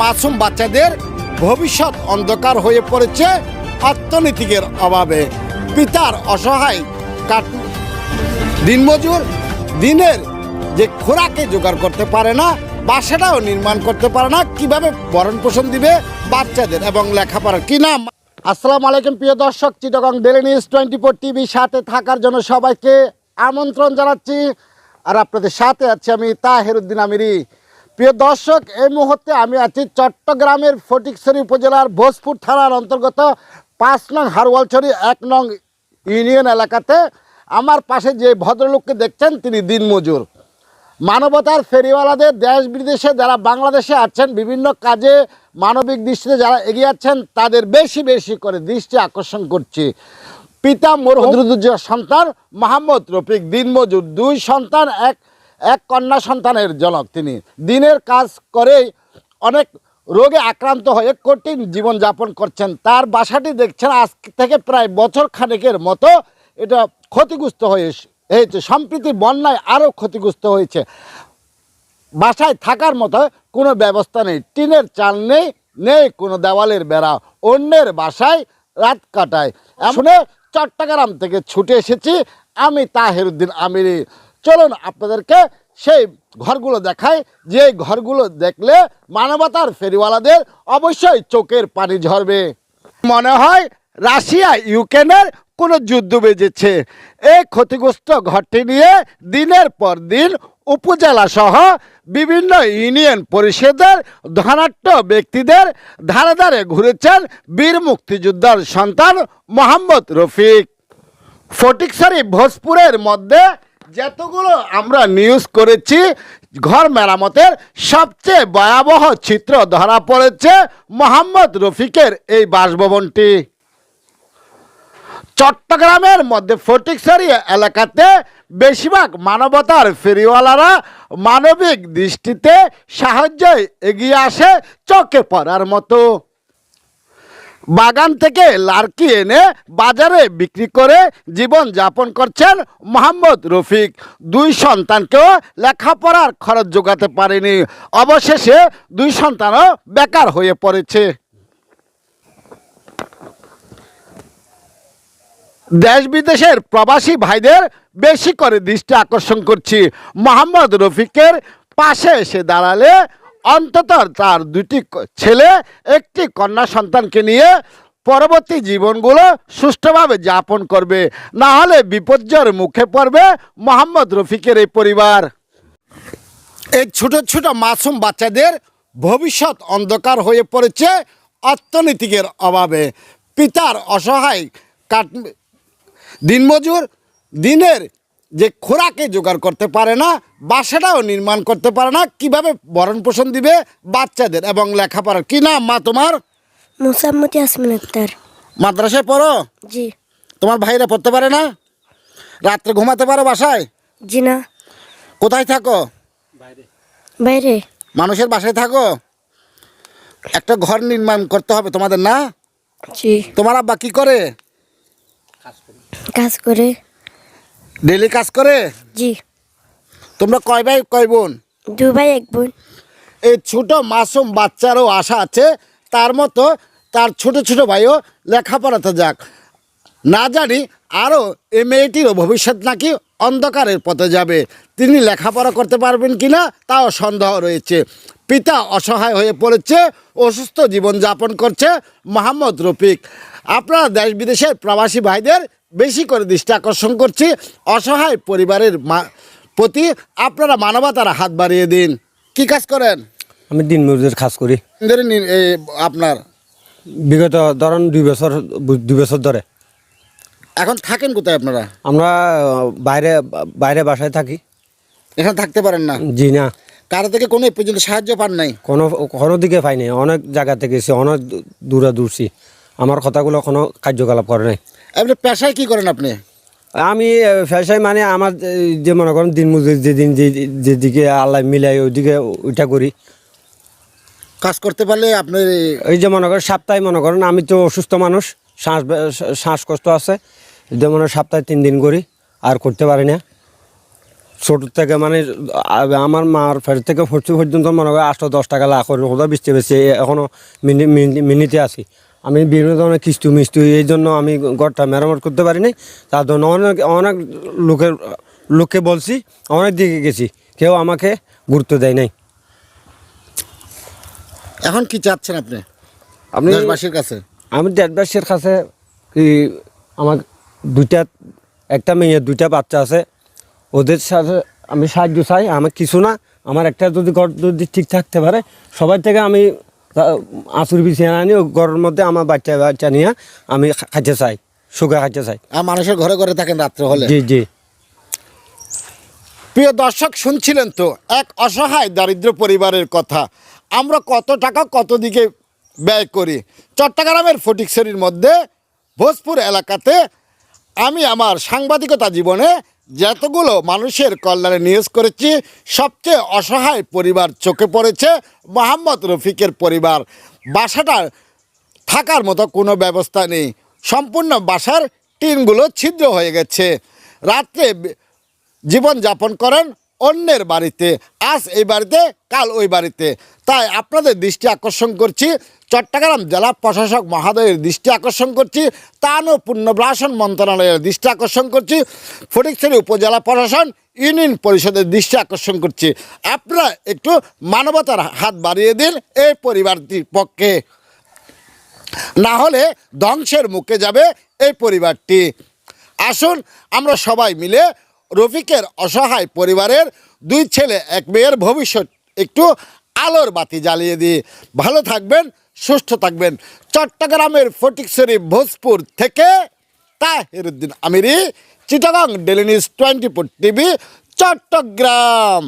মাসুম বাচ্চাদের ভবিষ্যৎ অন্ধকার হয়ে পড়েছে অর্থনীতিকের অভাবে। পিতার অসহায় কাট দিনমজুর দিনের যে খোরাকে জোগাড় করতে পারে না বাসাটাও নির্মাণ করতে পারে না, কীভাবে ভরণ পোষণ দিবে বাচ্চাদের এবং লেখাপড়া কি নাম? আসসালামু আলাইকুম প্রিয় দর্শক, Chittagong daily news twenty four TV সাথে থাকার জন্য সবাইকে আমন্ত্রণ জানাচ্ছি। আর আপনাদের সাথে আছি আমি তাহেরুদ্দিন আমিরি। প্রিয় দর্শক এই মুহূর্তে আমি আছি চট্টগ্রামের ফটিকছড়ি উপজেলার ভোজপুর থানার অন্তর্গত পাঁচ নং হারওয়ালছড়ি এক নং ইউনিয়ন এলাকাতে। আমার পাশে যে ভদ্রলোককে দেখছেন তিনি দিনমজুর মানবতার ফেরিওয়ালাদের দেশ বিদেশে যারা বাংলাদেশে আছেন বিভিন্ন কাজে মানবিক দৃষ্টিতে যারা এগিয়ে আছেন তাদের বেশি বেশি করে দৃষ্টি আকর্ষণ করছি। পিতা মরহুদুজ্জার সন্তান মোহাম্মদ রফিক দিনমজুর দুই সন্তান এক এক কন্যা সন্তানের জনক তিনি। দিনের কাজ করে অনেক রোগে আক্রান্ত হয়ে কঠিন জীবনযাপন করছেন। তার বাসাটি দেখছেন, আজ থেকে প্রায় বছর খানেকের মতো এটা ক্ষতিগ্রস্ত হয়ে হয়েছে। সম্প্রীতি বন্যায় আরও ক্ষতিগ্রস্ত হয়েছে। বাসায় থাকার মতো কোনো ব্যবস্থা নেই। টিনের চাল নেই নেই কোনো দেওয়ালের বেড়া। অন্যের বাসায় রাত কাটায়। শুনে চট্টগ্রাম থেকে ছুটে এসেছি আমি তাহেরুদ্দিন আমিরি। চলুন আপনাদেরকে সেই ঘরগুলো দেখাই। যে ঘরগুলো দেখলে মানবতার ফেরিওয়ালাদের অবশ্যই চোখের পানি ঝরবে। মনে হয় রাশিয়া, ইউক্রেনের কোনো যুদ্ধ বেজেছে এই ক্ষতিগ্রস্ত ঘরটি নিয়ে দিনের পর দিন উপজেলা সহ বিভিন্ন ইউনিয়ন পরিষদের ধনাট্য ব্যক্তিদের ধারে ধারে ঘুরেছেন বীর মুক্তিযোদ্ধার সন্তান মোহাম্মদ রফিক। ফটিকসারি ভোজপুরের মধ্যে যতগুলো আমরা নিউজ করেছি, ঘর মেরামতের সবচেয়ে ভয়াবহ চিত্র ধরা পড়েছে মোহাম্মদ রফিকের এই বাসভবনটি। চট্টগ্রামের মধ্যে ফটিকসারি এলাকাতে বেশিরভাগ মানবতার ফেরিওয়ালারা মানবিক দৃষ্টিতে সাহায্যে এগিয়ে আসে চোখে পড়ার মতো। বাগান থেকে লার্কি এনে বাজারে বিক্রি করে জীবন যাপন করছেন মোহাম্মদ রফিক। দুই সন্তানকেও লেখাপড়ার খরচ যোগাতে পারেনি। অবশেষে দুই সন্তানও বেকার হয়ে পড়েছে। দেশ বিদেশের প্রবাসী ভাইদের বেশি করে দৃষ্টি আকর্ষণ করছি। মোহাম্মদ রফিকের পাশে এসে দাঁড়ালে অন্তত তার দুটি ছেলে, একটি কন্যা সন্তানকে নিয়ে পরবর্তী জীবনগুলো সুষ্ঠুভাবে যাপন করবে। না হলে বিপর্যয়ের মুখে পড়বে মোহাম্মদ রফিকের এই পরিবার। এই ছোট ছোট মাসুম বাচ্চাদের ভবিষ্যৎ অন্ধকার হয়ে পড়েছে অর্থনীতিকের অভাবে। পিতার অসহায় কাট দিনমজুর, দিনের যে খোরাকে জোগাড় করতে পারে না বাসাটাও নির্মাণ করতে পারে না কীভাবে ভরণ পোষণ দিবে বাচ্চাদের এবং লেখাপড়া? কি নাম মা তোমার? মোসাম্মতি আসমিন আক্তার। মাদ্রাসায় পড়ো? জি। তোমার ভাইরা পড়তে পারে না? রাত্রে ঘুমাতে পারো বাসায়? জি না। কোথায় থাকো? বাইরে। মানুষের বাসায় থাকো? একটা ঘর নির্মাণ করতে হবে তোমাদের না? জি। তোমার আব্বা কি করে। কাজ করে। ডেলি কাজ করে? জি। তোমরা কয় ভাই কয় বোন? দু ভাই এক বোন। এই ছোট মাসুম বাচ্চারও আশা আছে তার মতো তার ছোট ছোট ভাইও লেখাপড়াতে যাক। না জানি আরও এই মেয়েটিরও ভবিষ্যৎ নাকি অন্ধকারের পথে যাবে। তিনি লেখাপড়া করতে পারবেন কি না তাও সন্দেহ রয়েছে। পিতা অসহায় হয়ে পড়েছে অসুস্থ জীবনযাপন করছে মোহাম্মদ রফিক। আপনারা দেশ বিদেশের প্রবাসী ভাইদের বেশি করে দৃষ্টি আকর্ষণ করছি। অসহায় পরিবারের মা- প্রতি আপনারা মানবতার হাত বাড়িয়ে দিন। কি কাজ করেন? আমি দিন মজুর কাজ করি। ধরে নিন এই আপনার? বিগত ধরেন দুই বছর দুই বছর ধরে। এখন থাকেন কোথায় আপনারা? আমরা বাইরে বাইরে বাসায় থাকি। এখানে থাকতে পারেন না? জি না। কারও থেকে কোনো পর্যন্ত সাহায্য পান নাই? কোনো কোনো দিকে পাই পাইনি। অনেক জায়গা থেকে এসে অনেক দূরে দূরছি। আমার কথাগুলো কোনো কার্যকলাপ করে নাই। আপনি পেশায় কি করেন আপনি? আমি পেশায় মানে আমার যে মনে করেন দিন মজুর যেদিন যে যেদিকে আল্লাহ মিলাই ওইদিকে ওইটা করি। কাজ করতে পারলে আপনি এই যে মনে করেন সপ্তাহে মনে করেন আমি তো অসুস্থ মানুষ শ্বাস শ্বাসকষ্ট আছে যে মনে হয় সপ্তাহে তিন দিন করি আর করতে পারি না। ছোট থেকে মানে আমার মার ফের থেকে ফোরটি পর্যন্ত মনে হয় আটশো দশ টাকা লাখ করে বেচতে এখনও মিনি মিনি- মিনিতে আছি। আমি বিভিন্ন ধরনের কিস্তু মিস্তু এই জন্য আমি ঘরটা মেরামত করতে পারিনি। তার জন্য অনেক অনেক লোকের লোককে বলছি অনেক দিকে গেছি কেউ আমাকে গুরুত্ব দেয় নাই। এখন কি চাচ্ছেন আপনি? আপনি দেশবাসীর কাছে? আমি দেশবাসীর কাছে কি আমার দুইটা একটা মেয়ে দুইটা বাচ্চা আছে। ওদের সাথে আমি সাহায্য চাই আমার কিছু না আমার একটা যদি ঘর যদি ঠিক থাকতে পারে সবাই থেকে আমি আঁচুর বিছিয়ে আনি ঘরের মধ্যে আমার বাচ্চা বাচ্চা নিয়ে আমি খাইতে চাই সুখে খাইতে চাই। আর মানুষের ঘরে ঘরে থাকেন রাত্রে হলে? জি জি। প্রিয় দর্শক শুনছিলেন তো? এক অসহায় দারিদ্র পরিবারের কথা। আমরা কত টাকা কত দিকে ব্যয় করি? চট্টগ্রামের ফটিকছড়ির মধ্যে ভোজপুর এলাকাতে আমি আমার সাংবাদিকতা জীবনে যতগুলো মানুষের কল্যাণে নিয়োগ করেছি, সবচেয়ে অসহায় পরিবার চোখে পড়েছে মোহাম্মদ রফিকের পরিবার। বাসাটা থাকার মতো কোনো ব্যবস্থা নেই। সম্পূর্ণ বাসার টিনগুলো ছিদ্র হয়ে গেছে। রাত্রে জীবনযাপন করেন অন্যের বাড়িতে। আজ এই বাড়িতে, কাল ওই বাড়িতে। তাই আপনাদের দৃষ্টি আকর্ষণ করছি, চট্টগ্রাম জেলা প্রশাসক মহোদয়ের দৃষ্টি আকর্ষণ করছি, তান ও মন্ত্রণালয়ের দৃষ্টি আকর্ষণ করছি, ফটিকছড়ি উপজেলা প্রশাসন, ইউনিয়ন পরিষদের দৃষ্টি আকর্ষণ করছি। আপনারা একটু মানবতার হাত বাড়িয়ে দিন এই পরিবারটির পক্ষে। না হলে ধ্বংসের মুখে যাবে এই পরিবারটি। আসুন, আমরা সবাই মিলে রফিকের অসহায় পরিবারের দুই ছেলে, এক মেয়ের ভবিষ্যৎ একটু আলোর বাতি জ্বালিয়ে দিয়ে ভালো থাকবেন, সুস্থ থাকবেন। চট্টগ্রামের ফটিকশ্বরী ভোজপুর থেকে Tahiruddin Amiri, Chittagong daily news twenty four TV, Chattogram.